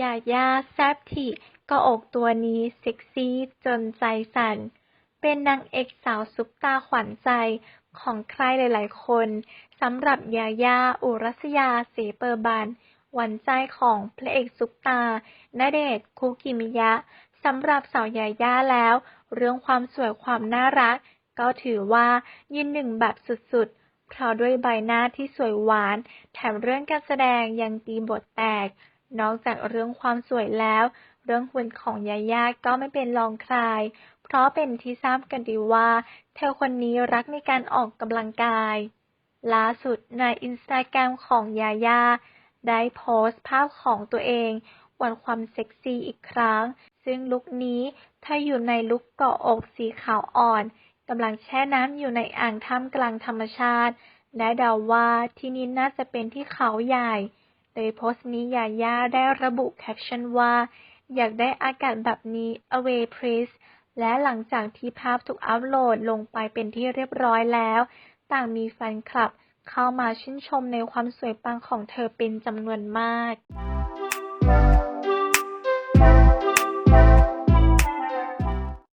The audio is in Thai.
ยาย่าแซบที่ก็อกตัวนี้เซ็กซี่จนใจสั่น เป็นนางเอกสาวซุปตาขวัญใจของใครหลาย ๆ คนสำหรับยาย่าอุรัสยาเสเปอร์บันหวานใจของพระเอกซุปตาณเดชคุกิมิยะสำหรับสาวยาย่าแล้ว เรื่องความสวยความน่ารัก ก็ถือว่ายืนหนึ่งแบบสุดๆเพราะด้วยใบหน้าที่สวยหวาน แถมเรื่องการแสดงยังตีบทแตก นอกจากเรื่องความสวยแล้ว เรื่องหุ่นของยาย่าก็ไม่เป็นรองใคร เพราะเป็นที่ทราบกันดีว่า เธอคนนี้รักในการออกกำลังกาย ล่าสุดในอินสตาแกรมของยาย่าได้โพสต์ภาพของตัวเองอวดความเซ็กซี่อีกครั้ง ซึ่งลุคนี้เธออยู่ในลุคเกาะอกสีขาวอ่อนกำลังแช่น้ำอยู่ในอ่างท่ามกลางธรรมชาติ และเดาว่าที่นี่น่าจะเป็นที่เขาใหญ่ โดยโพสต์นี้ยาย่าได้ระบุแคปชั่นว่า อยากได้อากาศแบบนี้ away please และหลังจากที่ภาพถูกอัปโหลดลงไปเป็นที่เรียบร้อยแล้ว ต่างมีแฟนคลับเข้ามาชื่นชมในความสวยปังของเธอเป็นจำนวนมาก